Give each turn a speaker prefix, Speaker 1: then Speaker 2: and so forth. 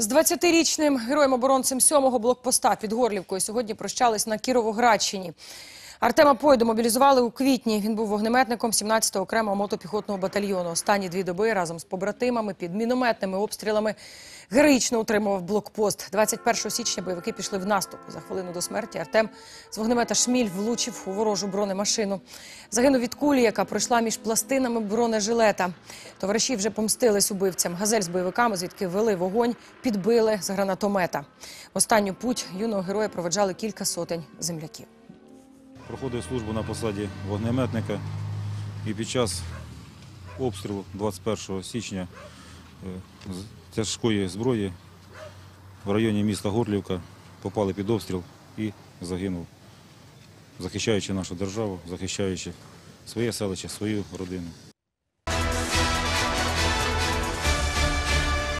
Speaker 1: З 20-річним героєм-оборонцем 7-го блокпоста під Горлівкою сьогодні прощались на Кіровоградщині. Артема Пойду мобілізували у квітні. Він був вогнеметником 17-го окремого мотопіхотного батальйону. Останні дві доби разом з побратимами під мінометними обстрілами героїчно утримував блокпост. 21 січня бойовики пішли в наступ. За хвилину до смерті Артем з вогнемета Шміль влучив у ворожу бронемашину. Загинув від кулі, яка пройшла між пластинами бронежилета. Товариші вже помстились убивцям. Газель з бойовиками, звідки вели вогонь, підбили з гранатомета. В останню путь юного героя проведжали кілька сотень земляків.
Speaker 2: Проходив службу на посаді вогнеметника і під час обстрілу 21 січня тяжкої зброї в районі міста Горлівка попали під обстріл і загинув, захищаючи нашу державу, захищаючи своє селище, свою родину.